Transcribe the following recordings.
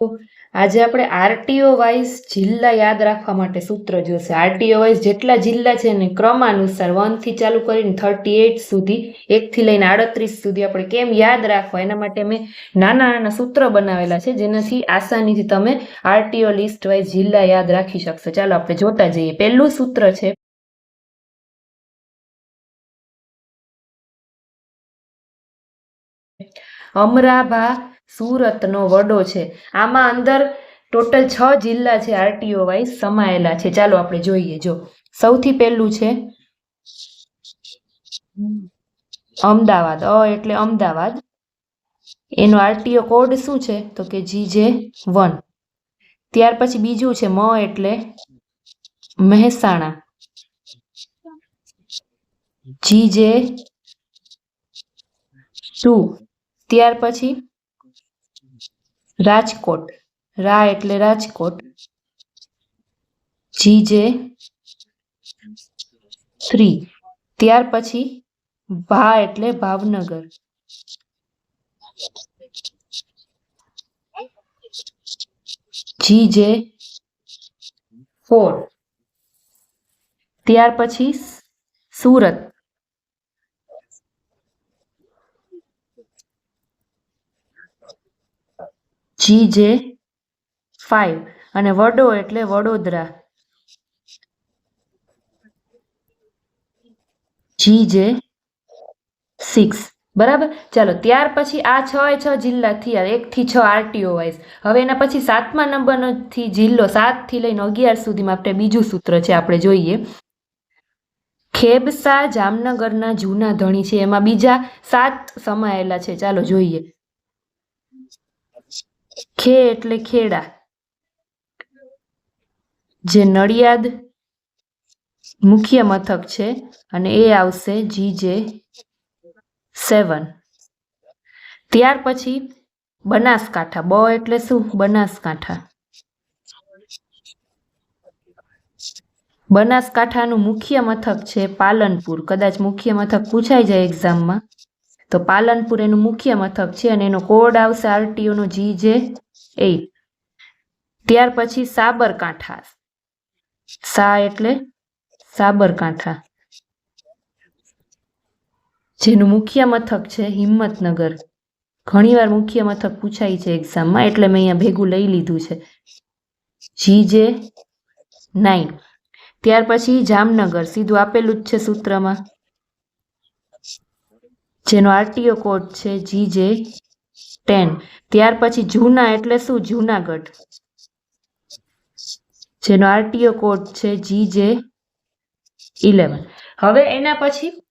આજે આપણે RTO wise જિલ્લા યાદ રાખવા માટે સૂત્ર જોશે. આરટીઓ વાઇઝ જેટલા જિલ્લા છે ને ક્રમાનુસાર વનથી ચાલુ કરીને થર્ટી એટ સુધી એકથી લઈને આડત્રીસ સુધી આપણે કેમ યાદ રાખવા? એના માટે મેં નાના નાના સૂત્ર બનાવેલા છે, જેનાથી આસાનીથી તમે આરટીઓ લિસ્ટ વાઇઝ જિલ્લા યાદ રાખી શકશો. ચાલો આપણે જોતા જઈએ. પહેલું સૂત્ર છે અમરાભા સુરતનો વડો છે. આમાં અંદર ટોટલ છ જિલ્લા છે આરટીઓ વાઇઝ સમાયેલા છે. ચાલો આપણે જોઈએ, જો. સૌથી પહેલું છે અમદાવાદ. અ એટલે અમદાવાદ. એનો આરટીઓ કોડ શું છે? તો કે જી જે વન. ત્યાર પછી બીજું છે મ એટલે મહેસાણા. જી જે ટુ. ત્યાર પછી રાજકોટ. રા એટલે રાજકોટ. જી જે થ્રી ત્યાર પછી ભા એટલે ભાવનગર. જી જે ફોર. ત્યાર પછી સુરત. જી જે ફાઈવ અને વડો એટલે વડોદરા. જી જે સિક્સ બરાબર? ચાલો, ત્યાર પછી આ છ એ છ જિલ્લા થયા. એકથી છ આરટીઓ વાઇઝ. હવે એના પછી સાતમા નંબરનોથી જિલ્લો સાતથી લઈને અગિયાર સુધીમાં આપણે બીજું સૂત્ર છે, આપણે જોઈએ. ખેબસા જામનગરના જૂના ધણી છે. એમાં બીજા સાત સમાયેલા છે. ચાલો જોઈએ. ખે એટલે ખેડા. જે નડિયાદ મુખ્ય મથક છે અને એ આવશે જી જે સેવન ત્યાર પછી બનાસકાંઠા, બ એટલે શું? બનાસકાંઠા. બનાસકાંઠાનું મુખ્ય મથક છે પાલનપુર. કદાચ મુખ્ય મથક પૂછાઈ જાય એક્ઝામમાં તો પાલનપુર એનું મુખ્ય મથક છે અને એનો કોડ આવશે આરટીઓ નો જી જે એટ ત્યાર પછી સાબરકાંઠા. સા એટલે? સાબરકાંઠા. જેનું મુખ્ય મથક છે હિંમતનગર. ઘણીવાર મુખ્ય મથક પૂછાય છે એક્ઝામમાં એટલે મેં અહીંયા ભેગું લઈ લીધું છે. જી જે નાઇન ત્યાર પછી જામનગર, સીધું આપેલું જ છે સૂત્રમાં. જેનો આરટીઓ કોડ છે જી જે ટેન. ત્યાર પછી જૂના એટલે શું? જૂનાગઢ. જેનો આરટીઓ કોડ છે જી જે ઇલેવન. હવે એના પછી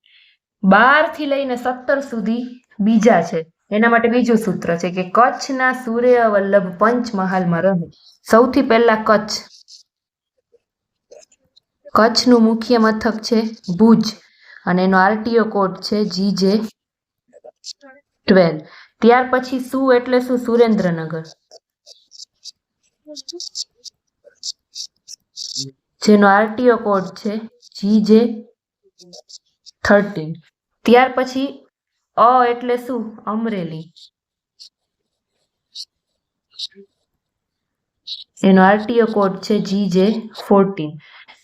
બારથી લઈને સત્તર સુધી બીજા છે. એના માટે બીજું સૂત્ર છે કે કચ્છના સૂર્ય વલ્લભ પંચમહાલમાં રહે. સૌથી પહેલા કચ્છ. કચ્છનું મુખ્ય મથક છે ભુજ. અને એનો આરટીઓ કોડ છે જી જે ટ્વેલ્વ. ત્યાર પછી શું એટલે શું સુરેન્દ્રનગર. જેનો આરટીઓ કોડ છે જી જે થર્ટીન. ત્યાર પછી અ એટલે શું અમરેલી. એનો આરટીઓ કોડ છે જી જે ફોર્ટીન.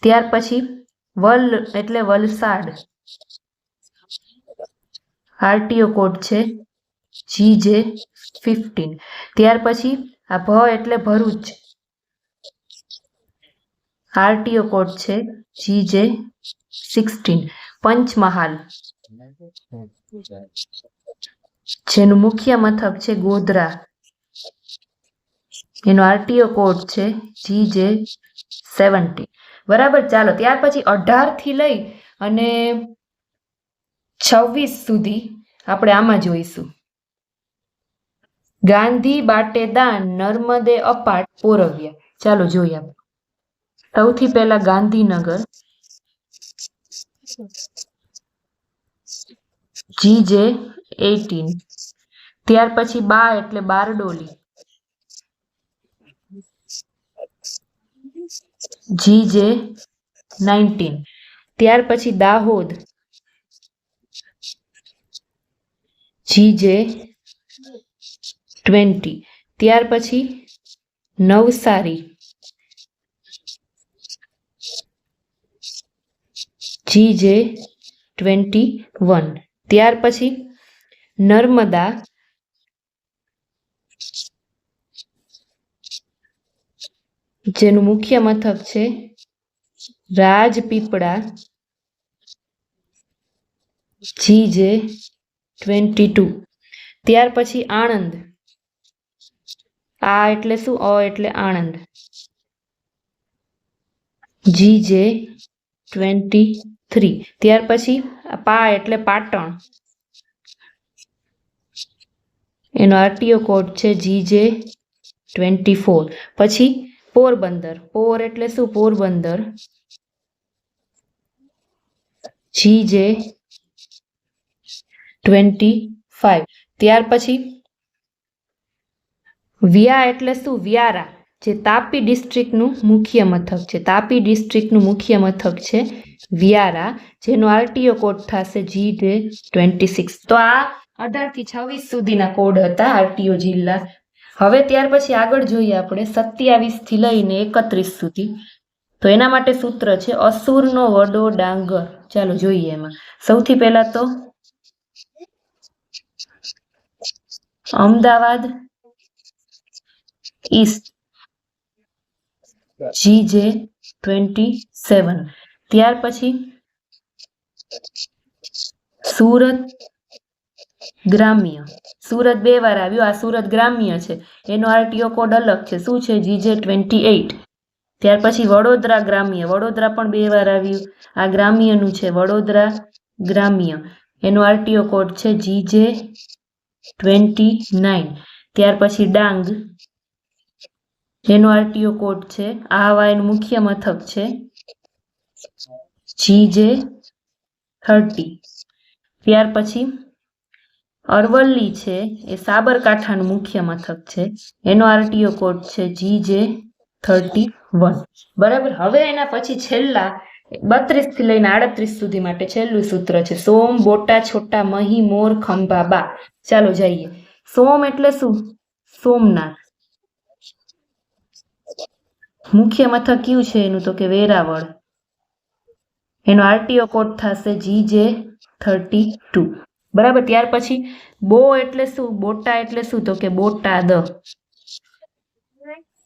ત્યાર પછી વલ એટલે વલસાડ. આરટીઓ કોડ છે જી જે ફિફ્ટીન ત્યાર પછી આ ભ એટલે ભરૂચ. આરટીઓ કોડ છે જી જે સિક્સટીન પંચમહાલ. જેનું મુખ્ય મથક છે ગોધરા. એનો આરટીઓ કોડ છે જી જે સેવન્ટી બરાબર, ચાલો, ત્યાર પછી અઢારથી લઈ અને છવ્વીસ સુધી આપણે આમાં જોઈશું. ગાંધી બાટેદાન નર્મદે અપાટ પોરવ્યા. ચાલો જોઈએ સૌથી પહેલા ગાંધીનગર. જી જે એટીન ત્યાર પછી બા એટલે બારડોલી. જી જે નાઇન્ટીન. ત્યાર પછી દાહોદ. જી જે ટ્વેન્ટી ત્યાર પછી નવસારી જી જે ટ્વેન્ટી વન ત્યાર પછી નર્મદા જેનું મુખ્ય મથક છે રાજપીપળા. જી જે ટ્વેન્ટી ટુ ત્યાર પછી આણંદ. આ એટલે શું? અ એટલે આણંદ. જી જે ટ્વેન્ટી થ્રી. ત્યાર પછી પા એટલે પાટણ. એનો આરટીઓ કોડ છે જી જે ટ્વેન્ટી ફોર. પછી પોરબંદર. પોર એટલે શું? પોરબંદર. જી જે ટ્વેન્ટી ફાઈવ. ત્યાર પછી વ્યા એટલે શું? વ્યારા. જે તાપી ડિસ્ટ્રિક્ટનું મુખ્ય મથક છે. તાપી ડિસ્ટ્રિક્ટનું મુખ્ય મથક છે વ્યારા, જેનો આરટીઓ કોડ થશે જી ડે ટ્વેન્ટી સિક્સ. તો આ અઢારથી છવ્વીસ સુધીના કોડ હતા આરટીઓ જિલ્લા. હવે ત્યાર પછી આગળ જોઈએ આપણે સત્યાવીસથી લઈને એકત્રીસ સુધી. તો એના માટે સૂત્ર છે અસુરનો વડો ડાંગર. ચાલો જોઈએ એમાં. સૌથી પહેલાં તો અમદાવાદ ઈસ્ટ જી જે ટ્વેન્ટી સેવન ત્યાર પછી સુરત ગ્રામ્ય. સુરત બે વાર આવ્યું. આ સુરત ગ્રામ્ય છે. એનો આરટીઓ કોડ અલગ છે. શું છે? જીજે ટ્વેન્ટી એઇટ ત્યાર પછી વડોદરા ગ્રામ્ય. વડોદરા પણ બે વાર આવ્યું. આ ગ્રામ્યનું છે. વડોદરા ગ્રામ્ય. એનો આરટીઓ કોડ છે જીજે ટ્વેન્ટી નાઇન ત્યાર પછી ડાંગ. એનો આરટીઓ કોડ છે. આ વાયનું મુખ્ય મથક છે. જીજે થર્ટી ત્યાર પછી અરવલ્લી છે. એ સાબરકાંઠાનું મુખ્ય મથક છે. એનો આરટીઓ કોડ છે. જી જે થર્ટી વન બરાબર? હવે એના પછી છેલ્લા બત્રીસથી લઈને આડત્રીસ સુધી માટે છેલ્લું સૂત્ર છે. સોમ, બોટા, છોટા, મહી, મોર ખંભા બા ચાલો જઈએ. સોમ એટલે શું? સોમનાથ. મુખ્ય મથક કયું છે એનું તો કે વેરાવળ. એનો આરટીઓ કોડ થશે જી જે થર્ટી ટુ. બરાબર, ત્યાર પછી બો એટલે શું? બોટા એટલે શું? તો કે બોટાદ.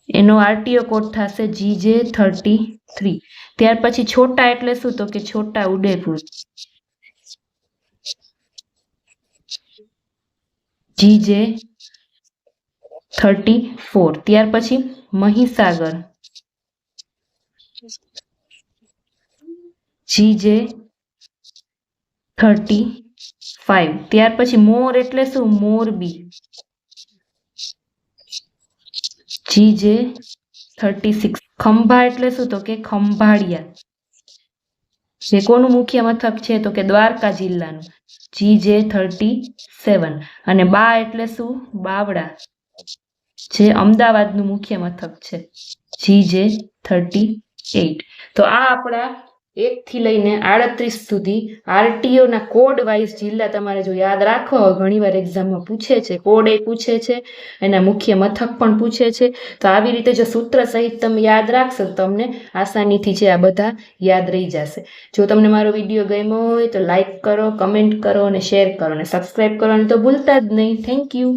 એનો આરટીઓ કોડ થશે જી જે થર્ટી થ્રી. ત્યાર પછી છોટા એટલે શું? તો કે છોટા ઉદેપુર જી જે થર્ટી ફોર. ત્યાર પછી મહીસાગર. જી જે થર્ટી ફાઈવ ત્યાર પછી મોર એટલે શું? મોરબી જી જે થર્ટી સિક્સ ખંભા એટલે શું? તો કે ખંભાળિયા. જે કોનું મુખ્ય મથક છે? તો કે દ્વારકા જિલ્લાનું. જી જે થર્ટી સેવન અને બા એટલે શું? બાવડા જે અમદાવાદનું મુખ્ય મથક છે. જી જે થર્ટી એઇટ તો આ આપણા એક થી લઈને આડત્રીસ સુધી આરટીઓના કોડ વાઇઝ જિલ્લા તમારે જો યાદ રાખો, ઘણીવાર એક્ઝામમાં પૂછે છે કોડ એ પૂછે છે, એના મુખ્ય મથક પણ પૂછે છે. તો આવી રીતે જો સૂત્ર સહિત તમે યાદ રાખશો તમને આસાનીથી છે આ બધા યાદ રહી જશે. જો તમને મારો વીડિયો ગમ્યો હોય તો લાઈક કરો કમેન્ટ કરો અને શેર કરો અને સબસ્ક્રાઈબ કરવાનું તો ભૂલતા જ નહીં. Thank you